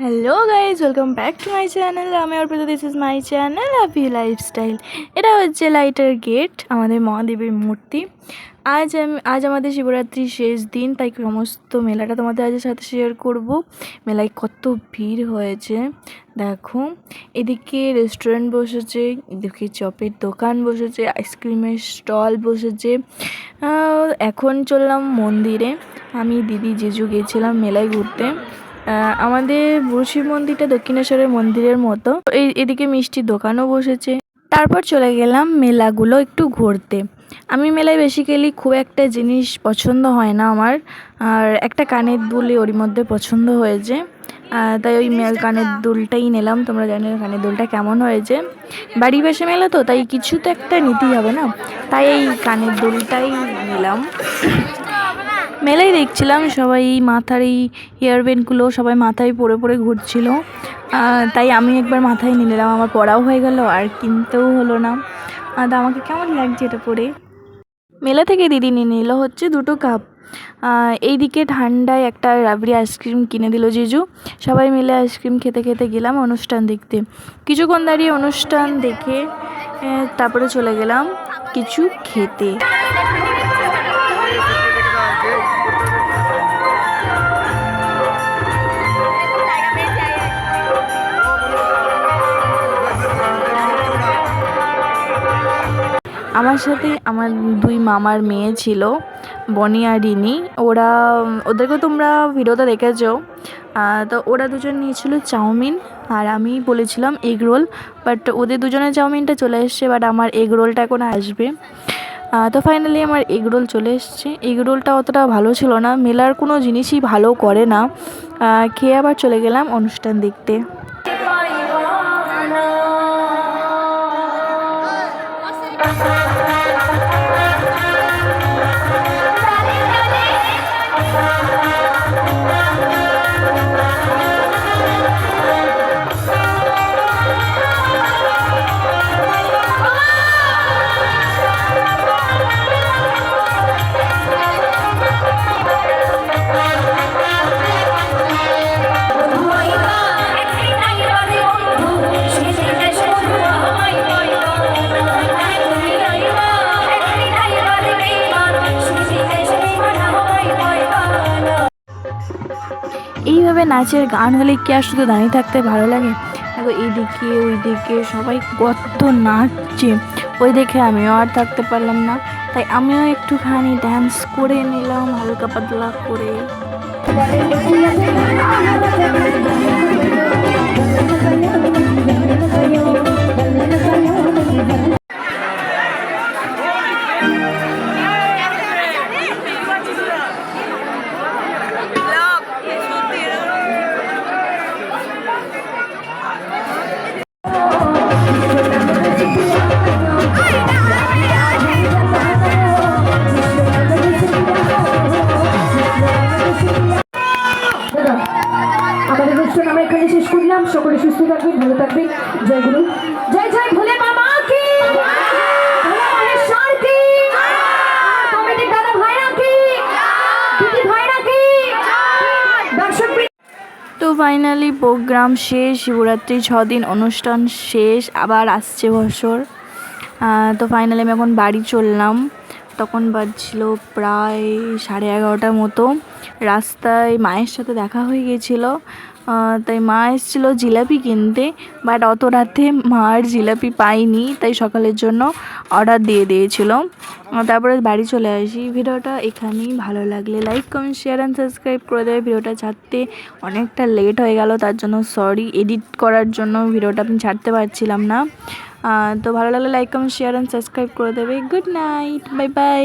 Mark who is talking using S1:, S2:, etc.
S1: Hello guys welcome back to my channel আমি Arpita this is my channel happy lifestyle এটা হচ্ছে lighter gate আমাদের মহাদেবের মূর্তি। আজ আমি আজ আমাদের শিবরাত্রির শেষ দিন, তাই সমস্ত মেলাটা তোমাদের আজের সাথে শেয়ার করব। মেলায় কত ভিড় হয়েছে, দেখো। এদিকে রেস্টুরেন্ট বসেছে, এদিকে চপের দোকান বসেছে আইসক্রিমের স্টল বসেছে। এখন চললাম মন্দিরে। আমি, দিদি, জেজু গেছিলাম মেলায় ঘুরতে। আমাদের শিব মন্দিরটা দক্ষিণেশ্বরের মন্দিরের মতো। এই, এদিকে মিষ্টির দোকানও বসেছে। তারপর চলে গেলাম মেলাগুলো একটু ঘুরতে। আমি মেলায় বেসিক্যালি খুব একটা জিনিস পছন্দ হয় না আমার। আর একটা কানের দুলই ওর মধ্যে পছন্দ হয়েছে। তাই ওই মেল কানের দুলটাই নিলাম। তোমরা জানো কানের দুলটা কেমন হয়েছে। বাড়ি পাশে মেলা তো, তাই কিছু তো একটা নিতেই হবে না? তাই এই কানের দুলটাই নিলাম। মেলাই দেখছিলাম সবাই মাথার এই হেয়ারব্যান্ডগুলো সবাই মাথায় পরে পরে ঘুরছিল। তাই আমি একবার মাথায় নিয়ে নিলাম, আমার পড়াও হয়ে গেল, আর কিনতেও হলো না। তা আমাকে কেমন লাগছে এটা পরে? মেলা থেকে দিদি নিয়ে নিল হচ্ছে দুটো কাপ এইদিকে ঠান্ডায় একটা রাবড়ি আইসক্রিম কিনে দিল জিজু। সবাই মিলে আইসক্রিম খেতে খেতে গেলাম অনুষ্ঠান দেখতে। কিছুক্ষণ দাঁড়িয়ে অনুষ্ঠান দেখে তারপরে চলে গেলাম কিছু খেতে। আমার সাথে আমার দুই মামার মেয়ে ছিল, বনি আর রিনি। ওরা ওদেরকেও তোমরা ভিডিওতে দেখেছ। তো ওরা দুজন নিয়েছিল চাউমিন, আর আমি বলেছিলাম এগ রোল, বাট ওদের দুজনের চাউমিনটা চলে এসছে, বাট আমার এগ রোলটা এখন আসবে। তো ফাইনালি আমার এগরোল চলে এসছে। এগরোলটা অতটা ভালো ছিল না। মেলার কোনো জিনিসই ভালো করে না। খেয়ে আবার চলে গেলাম অনুষ্ঠান দেখতে। এইভাবে নাচের গান হলে কি আর শুধু দাঁড়িয়ে থাকতে ভালো লাগে? দেখো এইদিকে ওইদিকে সবাই কত নাচছে। ওই দেখে আমিও আর থাকতে পারলাম না। তাই আমিও একটুখানি ড্যান্স করে নিলাম, হালকা পাতলা করে।
S2: এখানে শেষ করলাম। সকলে সুস্থ থাকবেন, ভালো থাকবেন। জয় গুরু। জয় জয় ভোলে বাবা কি?
S1: তো ফাইনালি প্রোগ্রাম শেষ শিবরাত্রি ছ দিন অনুষ্ঠান শেষ, আবার আসছে বছর। তো ফাইনালি আমি এখন বাড়ি চললাম। তখন বাজছিল প্রায় সাড়ে এগারোটার মতো। রাস্তায় মায়ের সাথে দেখা হয়ে গেছিল তাই মা এসেছিল জিলাপি কিনতে বাট অত রাতে মা আর জিলাপি পাইনি, তাই সকালের জন্য অর্ডার দিয়ে দিয়েছিল। তারপরে বাড়ি চলে আসি। ভিডিওটা এখানেই ভালো লাগলে like comment share and subscribe করে দেবে। ভিডিওটা ছাড়তে অনেকটা লেট হয়ে গেল, তার জন্য সরি এডিট করার জন্য ভিডিওটা আমি ছাড়তে পারছিলাম না। তো ভালো লাগলে like comment share and subscribe করে দেবে। Good night bye bye